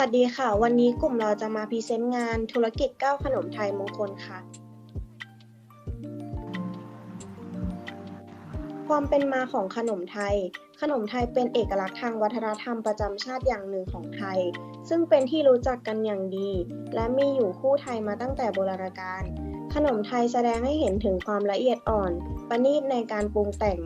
สวัสดีค่ะ วันนี้กลุ่มเราจะมาพรีเซนต์งานธุรกิจก้าวขนมไทยมงคลค่ะ ความเป็นมาของขนมไทย ขนมไทยเป็นเอกลักษณ์ทางวัฒนธรรมประจำชาติอย่างหนึ่งของไทย ซึ่งเป็นที่รู้จักกันอย่างดี และมีอยู่คู่ไทยมาตั้งแต่โบราณกาลขนมไทยแสดงให้เห็นถึงความละเอียดอ่อน ประณีตในการปรุงแต่ง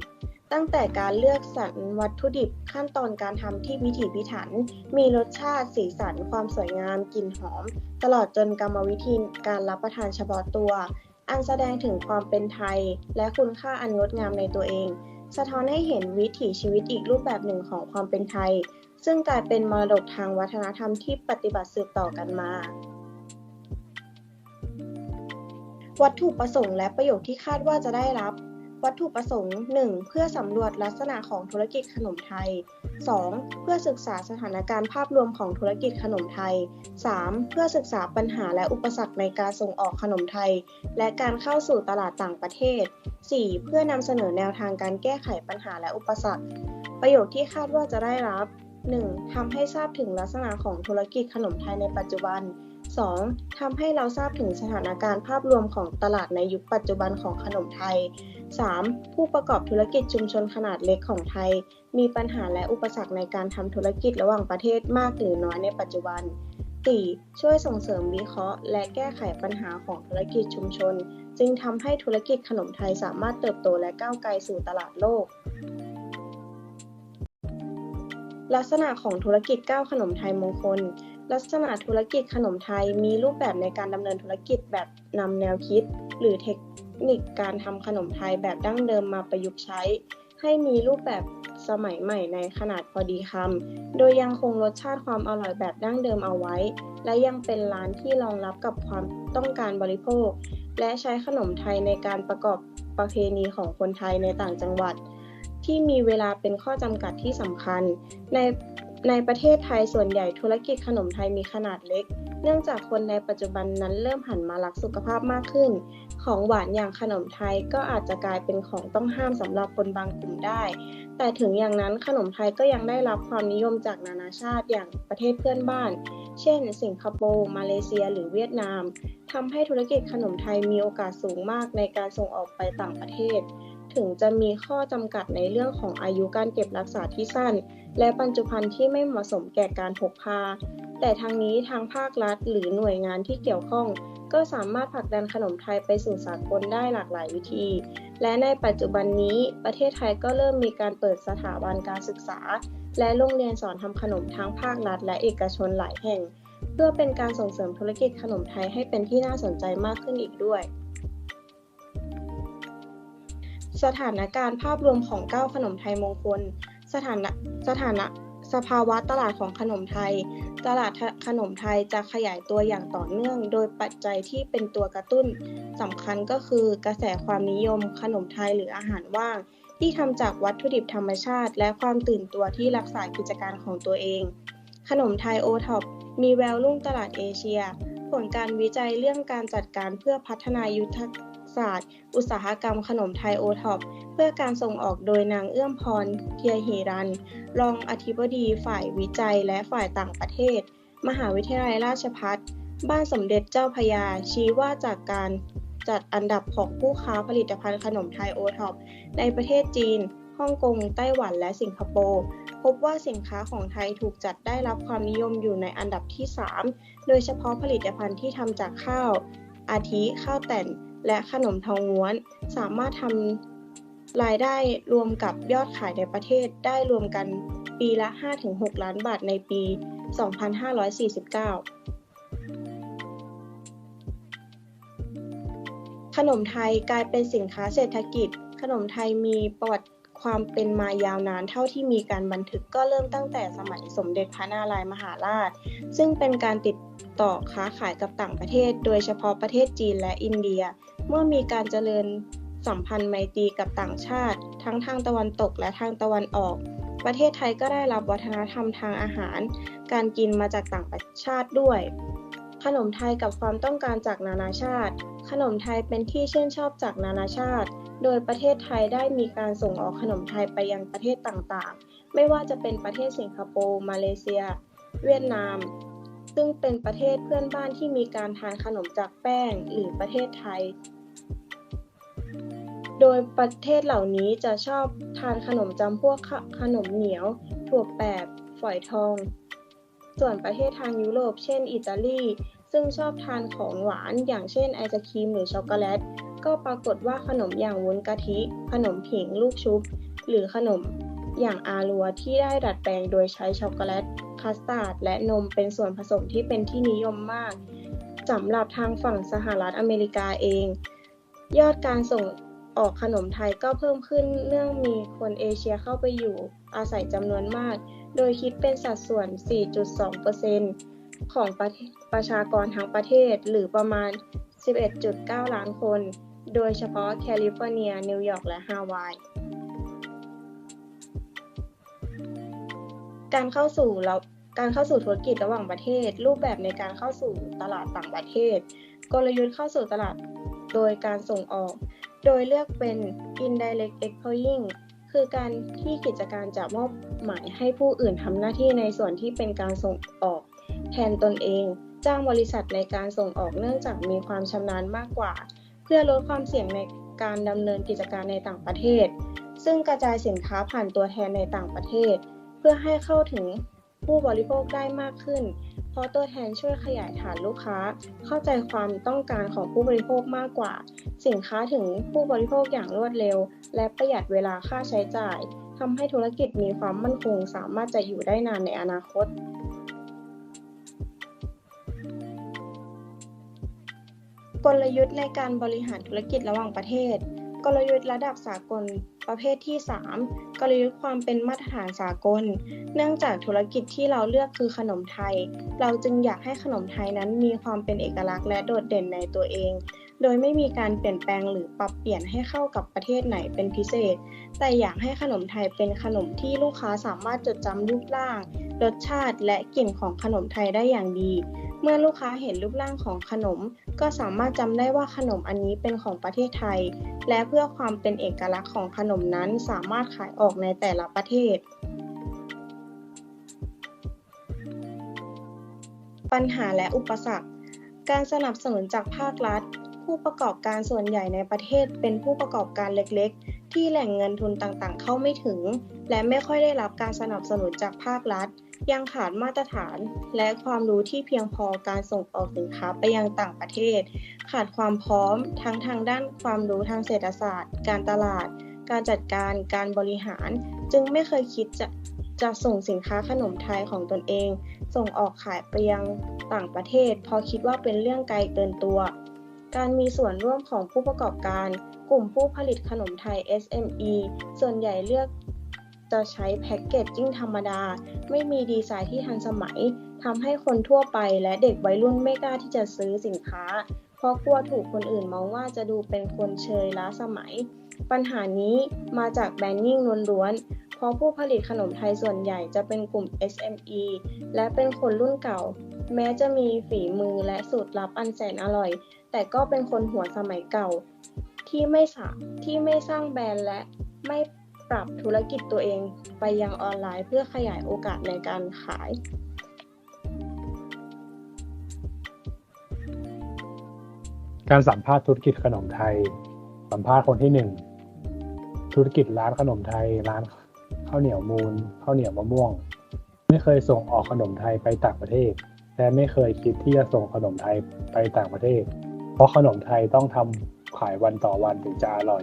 ตั้งแต่การเลือกสรรวัตถุดิบขั้นตอนการทำที่พิถีพิถัน มีรสชาติสีสัน ความสวยงามกลิ่นหอม ตลอดจนกรรมวิธีการรับประทานเฉพาะตัว อันแสดงถึงความเป็นไทย และคุณค่าอันงดงามในตัวเอง สะท้อนให้เห็นวิถีชีวิตอีกรูปแบบหนึ่งของความเป็นไทย ซึ่งกลายเป็นมรดกทางวัฒนธรรมที่ปฏิบัติสืบต่อกันมาวัตถุประสงค์และประโยชน์ที่คาดว่าจะได้รับ วัตถุประสงค์ 1. เพื่อสำรวจลักษณะของธุรกิจขนมไทย 2. เพื่อศึกษาสถานการณ์ภาพรวมของธุรกิจขนมไทย 3. เพื่อศึกษาปัญหาและอุปสรรคในการส่งออกขนมไทย และการเข้าสู่ตลาดต่างประเทศ 4. เพื่อนำเสนอแนวทางการแก้ไขปัญหาและอุปสรรค ประโยชน์ที่คาดว่าจะได้รับ 1. ทำให้ทราบถึงลักษณะของธุรกิจขนมไทยในปัจจุบัน 2. ทำให้เราทราบถึงสถานการณ์ภาพรวมของตลาดในยุคปัจจุบันของขนมไทย 3. ผู้ประกอบธุรกิจชุมชนขนาดเล็กของไทย มีปัญหาและอุปสรรคในการทำธุรกิจระหว่างประเทศมากหรือน้อยในปัจจุบัน 4. ช่วยส่งเสริมวิเคราะห์ และแก้ไขปัญหาของธุรกิจชุมชน จึงทำให้ธุรกิจขนมไทยสามารถเติบโตและก้าวไกลสู่ตลาดโลก ลักษณะของธุรกิจก้าวขนมไทยมงคล ลักษณะธุรกิจขนมไทยมีรูปแบบในการดำเนินธุรกิจแบบนำแนวคิด หรือเทค นิคการทำขนมไทยแบบดั้งเดิมมาประยุกต์ใช้ ให้มีรูปแบบสมัยใหม่ในขนาดพอดีคำ โดยยังคงรสชาติความอร่อยแบบดั้งเดิมเอาไว้ และยังเป็นร้านที่รองรับกับความต้องการบริโภค และใช้ขนมไทยในการประกอบประเพณีของคนไทยในต่างจังหวัด ที่มีเวลาเป็นข้อจำกัดที่สำคัญ ในในประเทศไทยส่วนใหญ่ธุรกิจขนมไทยมีขนาดเล็ก เนื่องจากคนในปัจจุบันนั้นเริ่มหันมารักสุขภาพมากขึ้น ของหวานอย่างขนมไทยก็อาจจะกลายเป็นของต้องห้ามสำหรับคนบางกลุ่มได้ แต่ถึงอย่างนั้นขนมไทยก็ยังได้รับความนิยมจากนานาชาติอย่างประเทศเพื่อนบ้าน เช่น สิงคโปร์ มาเลเซีย หรือเวียดนามทำให้ธุรกิจขนมไทยมีโอกาสสูงมากในการส่งออกไปต่างประเทศ ถึงจะมีข้อจำกัดในเรื่องของอายุการเก็บรักษาที่สั้น และบรรจุภัณฑ์ที่ไม่เหมาะสมแก่การพกพา แต่ทางนี้ทางภาครัฐ หรือหน่วยงานที่เกี่ยวข้อง ก็สามารถผลักดันขนมไทยไปสู่สากลได้หลากหลายวิธี และในปัจจุบันนี้ประเทศไทยก็เริ่มมีการเปิดสถาบันการศึกษา และโรงเรียนสอนทำขนมทั้งภาครัฐ และเอกชนหลายแห่ง เพื่อเป็นการส่งเสริมธุรกิจขนมไทยให้เป็นที่น่าสนใจมากขึ้นอีกด้วยสถานการณ์ภาพรวมของเก้าขนมไทยมงคล สถานะสถานะ สภาวะตลาดของขนมไทย ตลาดขนมไทยจะขยายตัวอย่างต่อเนื่อง โดยปัจจัยที่เป็นตัวกระตุ้นสำคัญก็คือกระแสความนิยม ขนมไทยหรืออาหารว่าง ที่ทำจากวัตถุดิบธรรมชาติ และความตื่นตัวที่รักษากิจการของตัวเอง ขนมไทยโอท็อปมีแววรุ่งตลาดเอเชีย ผลการวิจัยเรื่องการจัดการเพื่อพัฒนายุทธ ศาสตร์ อุตสาหกรรมขนมไทยโอท็อปเพื่อการส่งออกโดยนางเอื้อมพรเทียหีรัน รองอธิบดีฝ่ายวิจัยและฝ่ายต่างประเทศ มหาวิทยาลัยราชภัฏบ้านสมเด็จเจ้าพยา ชี้ว่าจากการจัดอันดับของผู้ค้าผลิตภัณฑ์ขนมไทยโอท็อปในประเทศจีนฮ่องกง ไต้หวันและสิงคโปร์พบว่าสินค้าของไทยถูกจัดได้รับความนิยมอยู่ในอันดับที่ 3 โดยเฉพาะผลิตภัณฑ์ที่ทำจากข้าว อาทิข้าวแต่น และขนมทองม้วน สามารถทำรายได้รวมกับยอดขายในประเทศได้รวมกันปีละ 5-6 ล้านบาทในปี 2549ขนมไทยกลายเป็นสินค้าเศรษฐกิจ ขนมไทยมีประวัติความเป็นมายาวนานเท่าที่มีการบันทึกก็เริ่มตั้งแต่สมัยสมเด็จพระนารายมหาราช ซึ่งเป็นการติด ต่อค้าขายกับต่างประเทศ โดยเฉพาะประเทศจีนและอินเดีย เมื่อมีการเจริญสัมพันธ์ไมตรีกับต่างชาติ ทั้งทางตะวันตกและทางตะวันออก ประเทศไทยก็ได้รับวัฒนธรรมทางอาหาร การกินมาจากต่างประชาติด้วย ขนมไทยกับความต้องการจากนานาชาติ ขนมไทยเป็นที่ชื่นชอบจากนานาชาติ โดยประเทศไทยได้มีการส่งออกขนมไทยไปยังประเทศต่างๆ ไม่ว่าจะเป็นประเทศสิงคโปร์ มาเลเซีย เวียดนาม ซึ่งเป็นประเทศเพื่อนบ้านที่มีการทานขนมจากแป้งหรือประเทศไทย โดยประเทศเหล่านี้จะชอบทานขนมจำพวกขขนมเหนียว ถั่วแปบ ฝอยทอง ส่วนประเทศทางยุโรป เช่น อิตาลี ซึ่งชอบทานของหวาน อย่างเช่นไอศครีมหรือช็อกโกแลต ก็ปรากฏว่าขนมอย่างวุ้นกะทิ ขนมผิงลูกชุบ หรือขนมอย่างอาลัวที่ได้ดัดแปลงโดยใช้ช็อกโกแลต คัสตาร์ดและนมเป็นส่วนผสมที่เป็นที่นิยมมากสำหรับทางฝั่งสหรัฐอเมริกาเอง ยอดการส่งออกขนมไทยก็เพิ่มขึ้นเนื่องมีคนเอเชียเข้าไปอยู่อาศัยจำนวนมาก โดยคิดเป็นสัดส่วน 4.2%ของประประชากรทั้งประเทศหรือประมาณ 11.9 ล้านคน โดยเฉพาะแคลิฟอร์เนีย นิวยอร์กและฮาวาย การเข้าสู่แล้ว การเข้าสู่ธุรกิจระหว่างประเทศ รูปแบบในการเข้าสู่ตลาดต่างประเทศ กลยุทธ์เข้าสู่ตลาดโดยการส่งออก โดยเลือกเป็น indirect exporting คือการที่กิจการจะมอบหมายให้ผู้อื่นทำหน้าที่ในส่วนที่เป็นการส่งออก แทนตนเอง จ้างบริษัทในการส่งออกเนื่องจากมีความชำนาญมากกว่า เพื่อลดความเสี่ยงในการดำเนินกิจการในต่างประเทศ ซึ่งกระจายสินค้าผ่านตัวแทนในต่างประเทศ เพื่อให้เข้าถึง ผู้บริโภคได้มากขึ้น เพราะตัวแทนช่วยขยายฐานลูกค้า เข้าใจความต้องการของผู้บริโภคมากกว่า สินค้าถึงผู้บริโภคอย่างรวดเร็ว และประหยัดเวลาค่าใช้จ่ายทำให้ธุรกิจมีความมั่นคง สามารถจะอยู่ได้นานในอนาคตกลยุทธ์ในการบริหารธุรกิจระหว่างประเทศ กลยุทธ์ระดับสากล ประเภทที่ 3 กลยุทธ์ความเป็นมาตรฐานสากล เนื่องจากธุรกิจที่เราเลือกคือขนมไทย เราจึงอยากให้ขนมไทยนั้นมีความเป็นเอกลักษณ์และโดดเด่นในตัวเอง โดยไม่มีการเปลี่ยนแปลงหรือปรับเปลี่ยนให้เข้ากับประเทศไหนเป็นพิเศษ แต่อยากให้ขนมไทยเป็นขนมที่ลูกค้าสามารถจดจำรูปร่าง รสชาติและกลิ่นของขนมไทยได้อย่างดี เมื่อลูกค้าเห็นรูปร่างของขนม ก็สามารถจำได้ว่าขนมอันนี้เป็นของประเทศไทย และเพื่อความเป็นเอกลักษณ์ของขนมนั้นสามารถขายออกในแต่ละประเทศ ปัญหาและอุปสรรค การสนับสนุนจากภาครัฐ ผู้ประกอบการส่วนใหญ่ในประเทศเป็นผู้ประกอบการเล็กๆ ที่แหล่งเงินทุนต่างๆ เข้าไม่ถึง และไม่ค่อยได้รับการสนับสนุนจากภาครัฐ ยังขาดมาตรฐานและความรู้ที่เพียงพอการส่งออกสินค้าไปยังต่างประเทศ ขาดความพร้อมทั้งทางด้านความรู้ทางเศรษฐศาสตร์ การตลาด การจัดการการบริหาร จึงไม่เคยคิดจะจะส่งสินค้าขนมไทยของตนเอง ส่งออกขายไปยังต่างประเทศ เพราะคิดว่าเป็นเรื่องไกลเกินตัว การมีส่วนร่วมของผู้ประกอบการ กลุ่มผู้ผลิตขนมไทย SME ส่วนใหญ่เลือก จะใช้แพ็กเกจจิ้งธรรมดา ไม่มีดีไซน์ที่ทันสมัยทำให้คนทั่วไปและเด็กวัยรุ่นไม่กล้าที่จะซื้อสินค้า เพราะกลัวถูกคนอื่นมองว่าจะดูเป็นคนเชยล้าสมัย ปัญหานี้มาจากแบรนดิ้งล้วนๆเพราะผู้ผลิตขนมไทยส่วนใหญ่จะเป็นกลุ่ม SME และเป็นคนรุ่นเก่า แม้จะมีฝีมือและสูตรลับอันแสนอร่อย แต่ก็เป็นคนหัวสมัยเก่า ที่ไม่สที่ไม่สร้างแบรนด์และไม่ ปรับธุรกิจตัวเองไปยังออนไลน์เพื่อขยายโอกาสในการขาย การสัมภาษณ์ธุรกิจขนมไทย สัมภาษณ์คนที่หนึ่งธุรกิจร้านขนมไทย ร้านข้าวเหนียวมูลข้าวเหนียวมะม่วง ไม่เคยส่งออกขนมไทยไปต่างประเทศและไม่เคยคิดที่จะส่งขนมไทยไปต่างประเทศ เพราะขนมไทยต้องทำขายวันต่อวันถึงจะอร่อย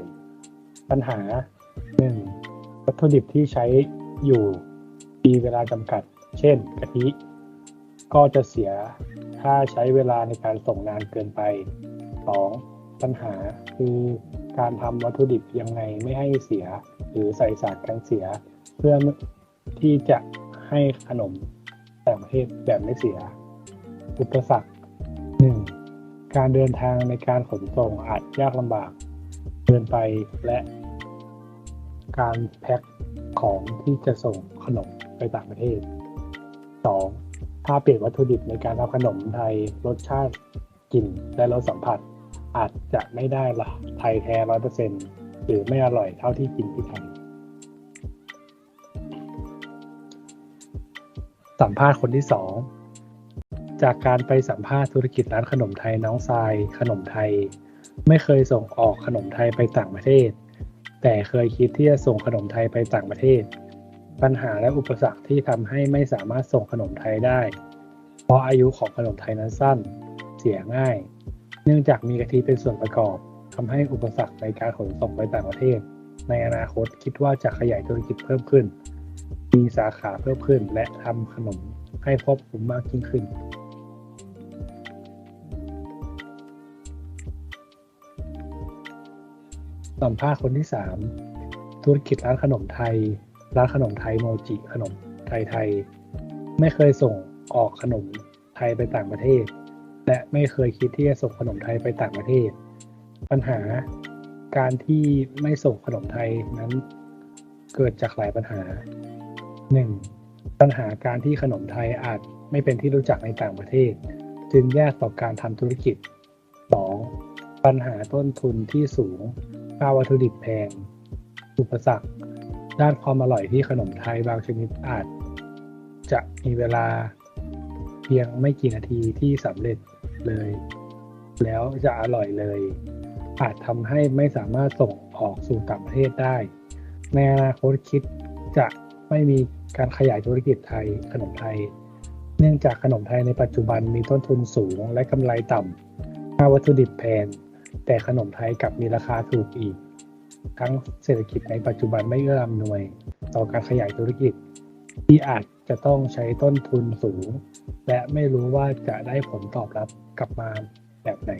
ปัญหาหนึ่ง วัตถุดิบที่ใช้อยู่มีเวลาจำกัด เช่นกะทิ ก็จะเสียถ้าใช้เวลาในการส่งนานเกินไป 2. ปัญหาคือการทำวัตถุดิบยังไงไม่ให้เสีย หรือใส่สารกันเสีย เพื่อที่จะให้ขนมต่างประเทศแบบไม่เสีย อุปสรรค 1. การเดินทางในการขนส่งอาจยากลำบาก เกินไปและ การแพ็คของที่จะส่งขนมไปต่างประเทศ 2. ถ้าเปลี่ยนวัตถุดิบในการทำขนมไทยรสชาติกลิ่นและรสสัมผัส อาจจะไม่ได้ละไทยแท้ร้อยเปอร์เซ็นหรือไม่อร่อยเท่าที่กินที่ไทยสัมภาษณ์คนที่สองจากการไปสัมภาษณ์ธุรกิจร้านขนมไทยน้องทรายขนมไทย ไม่เคยส่งออกขนมไทยไปต่างประเทศ แต่เคยคิดที่จะส่งขนมไทยไปต่างประเทศ ปัญหาและอุปสรรคที่ทำให้ไม่สามารถส่งขนมไทยได้ เพราะอายุของขนมไทยนั้นสั้น เสียง่าย เนื่องจากมีกะทิเป็นส่วนประกอบทำให้อุปสรรคในการขนส่งไปต่างประเทศ ในอนาคตคิดว่าจะขยายธุรกิจเพิ่มขึ้น มีสาขาเพิ่มขึ้นและทำขนมให้ครอบคลุมมากยิ่งขึ้น สัมภาษณ์คนที่3ธุรกิจร้านขนมไทย ร้านขนมไทยโมจิขนมไทยไทย ไม่เคยส่งออกขนมไทยไปต่างประเทศ และไม่เคยคิดที่จะส่งขนมไทยไปต่างประเทศ ปัญหาการที่ไม่ส่งขนมไทยนั้นเกิดจากหลายปัญหา 1. ปัญหาการที่ขนมไทยอาจไม่เป็นที่รู้จักในต่างประเทศ จึงยากต่อการทำธุรกิจ 2. ปัญหาต้นทุนที่สูง ค่าวัตถุดิบแพง อุปสรรค ด้านความอร่อยที่ขนมไทยบางชนิดอาจ จะมีเวลาเพียงไม่กี่นาทีที่สำเร็จเลย แล้วจะอร่อยเลย อาจทำให้ไม่สามารถส่งออกสู่ต่างประเทศได้ ในอนาคตคิดจะไม่มีการขยายธุรกิจไทยขนมไทย เนื่องจากขนมไทยในปัจจุบันมีต้นทุนสูงและกำไรต่ำค่าวัตถุดิบแพง แต่ขนมไทยกลับมีราคาถูกอีก ทั้งเศรษฐกิจในปัจจุบันไม่เอื้ออำนวย ต่อการขยายธุรกิจ ที่อาจจะต้องใช้ต้นทุนสูง และไม่รู้ว่าจะได้ผลตอบรับกลับมาแบบไหน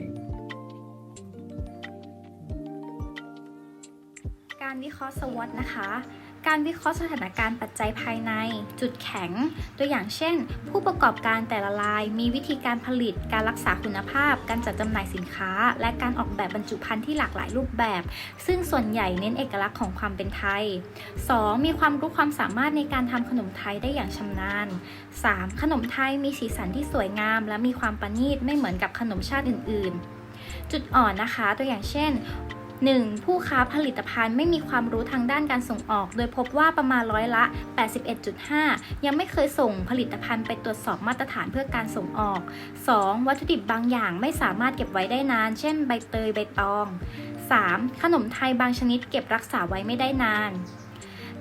การวิเคราะห์สวอตนะคะ การวิเคราะห์สถานการณ์ปัจจัยภายใน จุดแข็ง ตัวอย่างเช่น ผู้ประกอบการแต่ละราย มีวิธีการผลิต การรักษาคุณภาพ การจัดจำหน่ายสินค้า และการออกแบบบรรจุภัณฑ์ที่หลากหลายรูปแบบ ซึ่งส่วนใหญ่เน้นเอกลักษณ์ของความเป็นไทย 2. มีความรู้ความสามารถในการทำขนมไทยได้อย่างชำนาญ 3. ขนมไทยมีสีสันที่สวยงาม และมีความประณีตไม่เหมือนกับขนมชาติอื่น ๆจุดอ่อนนะคะตัวอย่างเช่น 1. ผู้ค้าผลิตภัณฑ์ไม่มีความรู้ทางด้านการส่งออก โดยพบว่าประมาณร้อยละ 81.5 ยังไม่เคยส่งผลิตภัณฑ์ไปตรวจสอบมาตรฐานเพื่อการส่งออก 2. วัตถุดิบบางอย่างไม่สามารถเก็บไว้ได้นาน เช่นใบเตยใบตอง 3. ขนมไทยบางชนิดเก็บรักษาไว้ไม่ได้นาน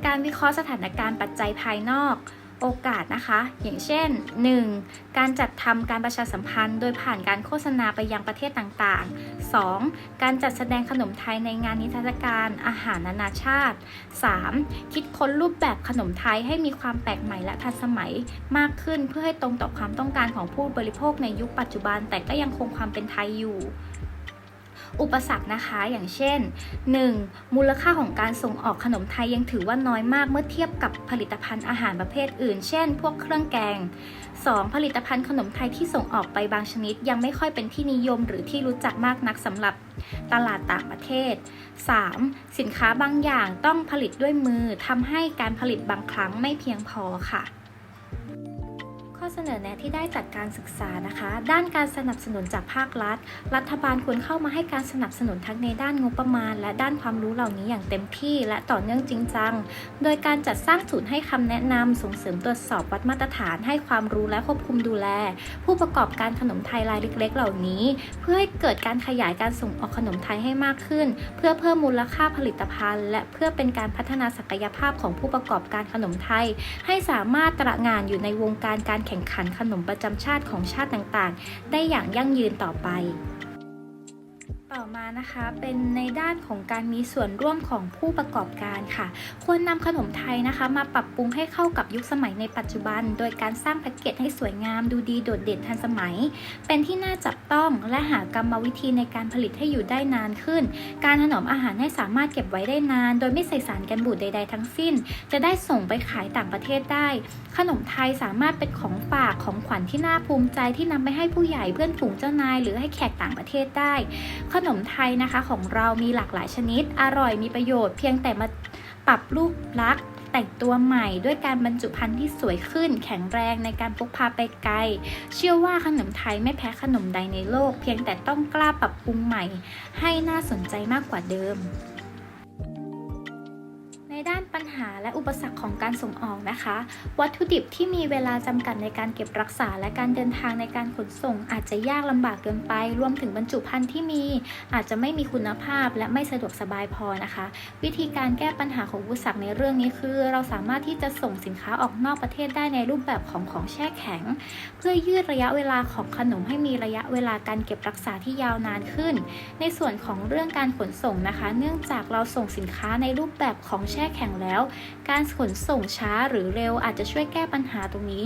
การวิเคราะห์สถานการณ์ปัจจัยภายนอก โอกาสนะคะ อย่างเช่น 1. การจัดทำการประชาสัมพันธ์ โดยผ่านการโฆษณาไปยังประเทศต่างๆ 2. การจัดแสดงขนมไทยในงานนิทรรศการอาหารนานาชาติ 3. คิดค้นรูปแบบขนมไทยให้มีความแปลกใหม่และทันสมัยมากขึ้นเพื่อให้ตรงต่อความต้องการของผู้บริโภคในยุคปัจจุบัน แต่ก็ยังคงความเป็นไทยอยู่ อุปสรรคนะคะอย่างเช่น 1. มูลค่าของการส่งออกขนมไทยยังถือว่าน้อยมากเมื่อเทียบกับผลิตภัณฑ์อาหารประเภทอื่น เช่น พวกเครื่องแกง 2. ผลิตภัณฑ์ขนมไทยที่ส่งออกไปบางชนิด ยังไม่ค่อยเป็นที่นิยมหรือที่รู้จักมากนักสำหรับตลาดต่างประเทศ 3. สินค้าบางอย่างต้องผลิตด้วยมือทำให้การผลิตบางครั้งไม่เพียงพอค่ะ เสนอแนะที่ได้จากการศึกษานะคะ ด้านการสนับสนุนจากภาครัฐ รัฐบาลควรเข้ามาให้การสนับสนุนทั้งในด้านงบประมาณ และด้านความรู้เหล่านี้อย่างเต็มที่ และต่อเนื่องจริงจัง โดยการจัดสร้างศูนย์ให้คำแนะนำส่งเสริมตรวจสอบวัดมาตรฐาน ให้ความรู้และควบคุมดูแล ผู้ประกอบการขนมไทยรายเล็ก ๆ เหล่านี้ เพื่อให้เกิดการขยายการส่งออกขนมไทยให้มากขึ้น เพื่อเพิ่มมูลค่าผลิตภัณฑ์ และเพื่อเป็นการพัฒนาศักยภาพของผู้ประกอบการขนมไทย ให้สามารถตระงานอยู่ในวงการการแข่งขันขนมประจำชาติของชาติต่างๆ ได้อย่างยั่งยืนต่อไป ต่อมานะคะเป็นในด้านของการมีส่วนร่วมของผู้ประกอบการค่ะ ควรนำขนมไทยนะคะ มาปรับปรุงให้เข้ากับยุคสมัยในปัจจุบัน โดยการสร้างแพ็กเกจให้สวยงามดูดีโดดเด่นทันสมัย เป็นที่น่าจับต้องและหากรรมวิธีในการผลิตให้อยู่ได้นานขึ้น การถนอมอาหารให้สามารถเก็บไว้ได้นาน โดยไม่ใส่สารกันบูดใด ๆ ทั้งสิ้น จะได้ส่งไปขายต่างประเทศได้ ขนมไทยสามารถเป็นของฝากของขวัญที่น่าภูมิใจที่นำไปให้ผู้ใหญ่เพื่อนฝูงเจ้านาย หรือให้แขกต่างประเทศได้ขนมไทยนะคะของเรามีหลากหลายชนิด อร่อยมีประโยชน์เพียงแต่มาปรับรูปลักษณ์แต่งตัวใหม่ด้วยการบรรจุภัณฑ์ที่สวยขึ้น แข็งแรงในการพกพาไปไกล เชื่อว่าขนมไทยไม่แพ้ขนมใดในโลก เพียงแต่ต้องกล้าปรับปรุงใหม่ ให้น่าสนใจมากกว่าเดิม หาและอุปสรรคของการส่งออกนะคะ วัตถุดิบที่มีเวลาจำกัดในการเก็บรักษา และการเดินทางในการขนส่ง อาจจะยากลำบากเกินไป รวมถึงบรรจุภัณฑ์ที่มี อาจจะไม่มีคุณภาพและไม่สะดวกสบายพอนะคะ วิธีการแก้ปัญหาของอุปสรรคในเรื่องนี้คือ เราสามารถที่จะส่งสินค้าออกนอกประเทศได้ในรูปแบบของของแช่แข็ง เพื่อยืดระยะเวลาของขนมให้มีระยะเวลาการเก็บรักษาที่ยาวนานขึ้น ในส่วนของเรื่องการขนส่งนะคะ เนื่องจากเราส่งสินค้าในรูปแบบของแช่แข็งแล้วการขนส่งช้าหรือเร็วอาจจะช่วยแก้ปัญหาตรงนี้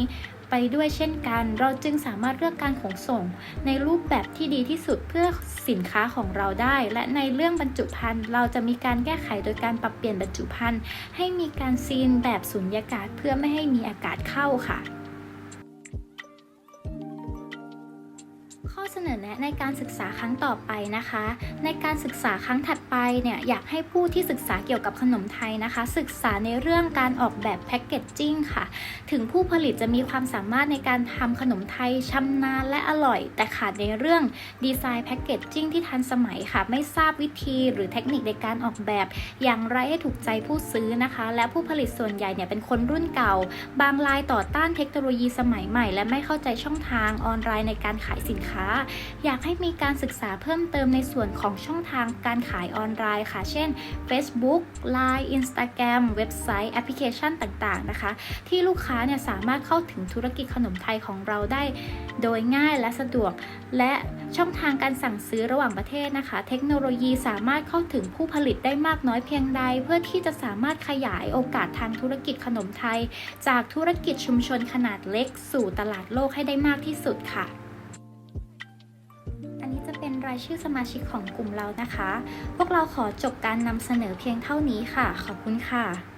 ไปด้วยเช่นกัน เราจึงสามารถเลือกการขนส่ง ในรูปแบบที่ดีที่สุดเพื่อสินค้าของเราได้ และในเรื่องบรรจุภัณฑ์เราจะมีการแก้ไขโดยการปรับเปลี่ยนบรรจุภัณฑ์ให้มีการซีนแบบสุญญากาศเพื่อไม่ให้มีอากาศเข้าค่ะข้อเสนอแนะในการศึกษาครั้งต่อไปนะคะ ในการศึกษาครั้งถัดไปเนี่ยอยากให้ผู้ที่ศึกษาเกี่ยวกับขนมไทยนะคะ ศึกษาในเรื่องการออกแบบแพ็กเกจจิ้งค่ะ ถึงผู้ผลิตจะมีความสามารถในการทำขนมไทยชำนาญและอร่อย แต่ขาดในเรื่องดีไซน์แพ็กเกจจิ้งที่ทันสมัยค่ะ ไม่ทราบวิธีหรือเทคนิคในการออกแบบ อย่างไรให้ถูกใจผู้ซื้อนะคะ และผู้ผลิตส่วนใหญ่เนี่ยเป็นคนรุ่นเก่า บางรายต่อต้านเทคโนโลยีสมัยใหม่ และไม่เข้าใจช่องทางออนไลน์ในการขายสินค้าอยากให้มีการศึกษาเพิ่มเติมในส่วนของช่องทางการขายออนไลน์ค่ะ เช่น Facebook Line Instagram เว็บไซต์แอปพลิเคชันต่างๆนะคะ ที่ลูกค้าเนี่ยสามารถเข้าถึงธุรกิจขนมไทยของเราได้โดยง่ายและสะดวก และช่องทางการสั่งซื้อระหว่างประเทศนะคะ เทคโนโลยีสามารถเข้าถึงผู้ผลิตได้มากน้อยเพียงใด เพื่อที่จะสามารถขยายโอกาสทางธุรกิจขนมไทย จากธุรกิจชุมชนขนาดเล็ก สู่ตลาดโลกให้ได้มากที่สุดค่ะ รายชื่อสมาชิกของกลุ่มเรานะคะ พวกเราขอจบการนำเสนอเพียงเท่านี้ค่ะ ขอบคุณค่ะ